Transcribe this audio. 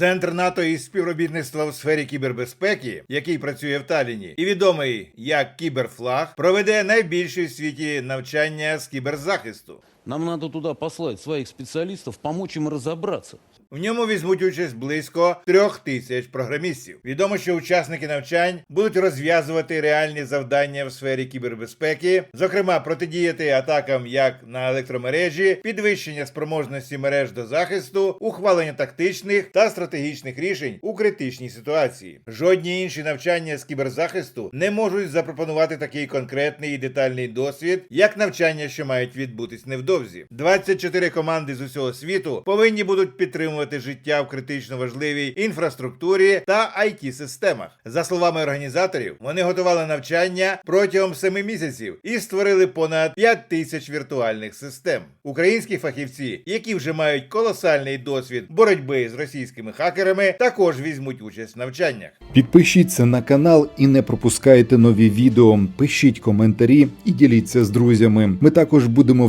Центр НАТО і співробітництва у сфері кібербезпеки, який працює в Талліні, і відомий як Кіберфлаг, проведе найбільше в світі навчання з кіберзахисту. Нам надо туда послать своих специалистов, помочь им разобраться. В ньому візьмуть участь близько трьох тисяч програмістів. Відомо, що учасники навчань будуть розв'язувати реальні завдання в сфері кібербезпеки, зокрема протидіяти атакам як на електромережі, підвищення спроможності мереж до захисту, ухвалення тактичних та стратегічних рішень у критичній ситуації. Жодні інші навчання з кіберзахисту не можуть запропонувати такий конкретний і детальний досвід, як навчання, що мають відбутись невдовзі. 24 команди з усього світу повинні будуть підтримувати життя в критично важливій інфраструктурі та it системах За словами організаторів, вони готували навчання протягом 7 місяців і створили понад 5 тисяч віртуальних систем. Українські фахівці, які вже мають колосальний досвід боротьби з російськими хакерами, також візьмуть участь в навчаннях. Підпишіться на канал і не пропускайте нові відео. Пишіть коментарі і діліться з друзями. Ми також будемо